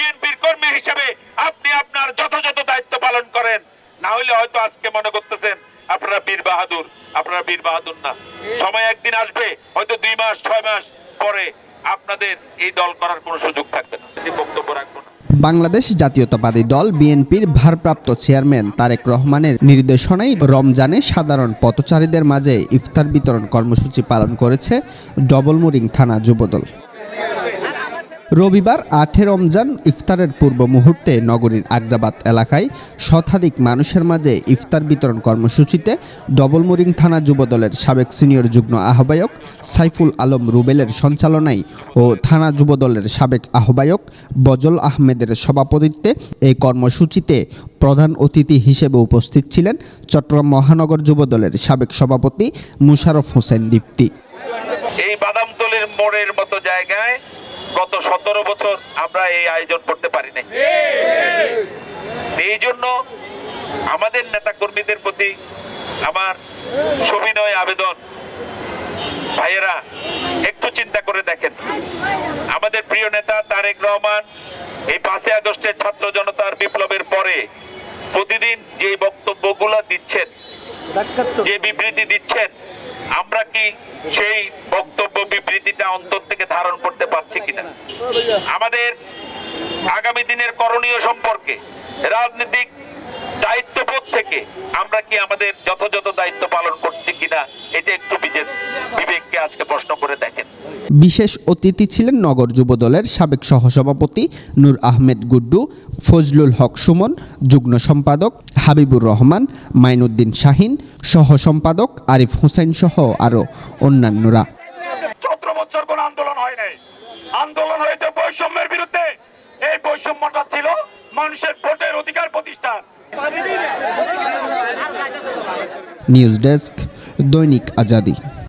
বিএনপির কর্মী হিসেবে আপনি আপনার যথাযথ দায়িত্ব পালন করেন। না হলে হয়তো আজকে মনে করতেছেন, আপনারা বীর বাহাদুর। আপনারা বীর বাহাদুর না। সময় একদিন আসবে, হয়তো দুই মাস, ছয় মাস পরে আপনাদের এই দল করার কোনো সুযোগ থাকবে না। বক্তব্য রাখব না। বাংলাদেশ জাতীয়তাবাদী দল বিএনপির ভারপ্রাপ্ত চেয়ারম্যান তারেক রহমানের নির্দেশনায় রমজানে সাধারণ পথচারীদের মাঝে ইফতার বিতরণ কর্মসূচি পালন করেছে ডবলমুরিং থানা যুবদল। রবিবার আটে রমজান ইফতারের পূর্ব মুহূর্তে নগরীর আগ্রাবাদ এলাকায় শতাধিক মানুষের মাঝে ইফতার বিতরণ কর্মসূচিতে ডবলমুরিং থানা যুবদলের সাবেক সিনিয়র যুগ্ম আহ্বায়ক সাইফুল আলম রুবেলের সঞ্চালনায় ও থানা যুবদলের সাবেক আহ্বায়ক বজল আহমেদের সভাপতিত্বে এই কর্মসূচিতে প্রধান অতিথি হিসেবে উপস্থিত ছিলেন চট্টগ্রাম মহানগর যুবদলের সাবেক সভাপতি মুশারফ হোসেন দীপ্তি। এই বাদামতলির মোড়ের মতো জায়গায় গত সতেরো বছর আমরা এই আয়োজন করতে পারি নাই এই জন্য আমাদের নেতা কর্মীদের প্রতি আমার সবিনয় আবেদন। ভাইয়েরা, একটু চিন্তা করে দেখেন। আমাদের প্রিয় নেতা তারেক রহমান এই পাঁচই আগস্টের ছাত্র জনতার বিপ্লবের পরে প্রতিদিন যে বক্তব্যগুলো দিচ্ছেন, যে বিবৃতি দিচ্ছেন, আমরা কি সেই বক্তব্য বিবৃতিটা ধারণ পারছি কিনা? আমাদের আগামী দিনের করণীয় সম্পর্কে রাজনৈতিক দায়িত্ববোধ থেকে আমরা কি আমাদের যথাযথ দায়িত্ব পালন করছি কিনা এটা একটু বিবেককে আজকে প্রশ্ন করে দেখেন। বিশেষ অতিথি ছিলেন নগর যুবদলের সাবেক সহসভাপতি নূর আহমেদ গুড্ডু ফজলুল হক সুমন যুগ্ম সম্পাদক হাবিবুর রহমান মাইনুদ্দিন শাহিন সহ সম্পাদক আরিফ হোসেন সহ আরও অন্যান্যরা। বছর কোন আন্দোলন হয় নাই। আন্দোলন হয়েছে বৈষম্যের বিরুদ্ধে। এই বৈষম্যটা ছিল মানুষের ভোটের অধিকার প্রতিষ্ঠান নিউজ ডেস্ক দৈনিক আজাদি।